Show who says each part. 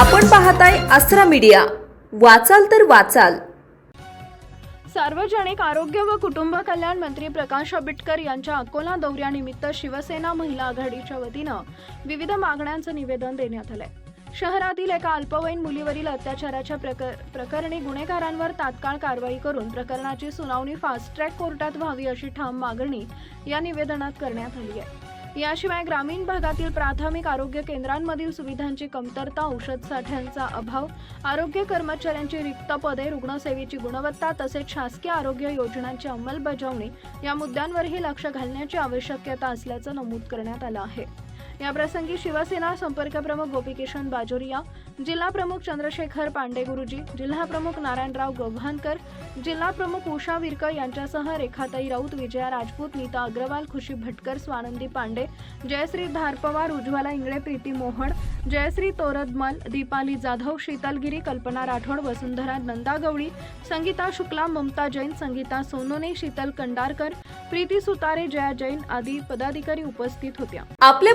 Speaker 1: आपण पाहताय अस्रा मीडिया. वाचाल तर वाचाल.
Speaker 2: सार्वजनिक आरोग्य व कुटुंब कल्याण मंत्री प्रकाश आंबेडकर यांच्या अकोला दौऱ्यानिमित्त शिवसेना महिला आघाडीच्या वतीनं विविध मागण्यांचं निवेदन देण्यात आलंय. शहरातील एका अल्पवयीन मुलीवरील अत्याचाराच्या प्रकर प्रकरणी गुन्हेगारांवर तात्काळ कारवाई करून प्रकरणाची सुनावणी फास्ट ट्रॅक कोर्टात व्हावी अशी ठाम मागणी या निवेदनात करण्यात आली आहे. याशिवाय ग्रामीण भागातील प्राथमिक आरोग्य केंद्रांमधील सुविधांची कमतरता औषध साठ्यांचा अभाव आरोग्य कर्मचाऱ्यांची रिक्त पदे रुग्णसेवेची गुणवत्ता तसेच शासकीय आरोग्य योजनांची अंमलबजावणी या मुद्द्यांवरही लक्ष घालण्याची आवश्यकता असल्याचं नमूद करण्यात आलं आहे. याप्रसंगी शिवसेना संपर्क प्रमुख गोपीकिशन बाजोरिया जिल्हा प्रमुख चंद्रशेखर पांडे गुरुजी जिल्हा प्रमुख नारायणराव गव्हाणकर जिल्हा प्रमुख उषा विरकर यांच्यासह रेखाताई राऊत विजया राजपूत नीता अग्रवाल खुशी भटकर स्वानंदी पांडे जयश्री धारपवार उज्ज्वला इंगळे प्रीती मोहन जयश्री तोरदमल दीपाली जाधव शीतलगिरी कल्पना राठोड वसुंधरा नंदा गवळी संगीता शुक्ला ममता जैन संगीता सोनोने शीतल कंडारकर प्रीती सुतारे जया जैन आदी पदाधिकारी उपस्थित होत्या.
Speaker 1: आपल्या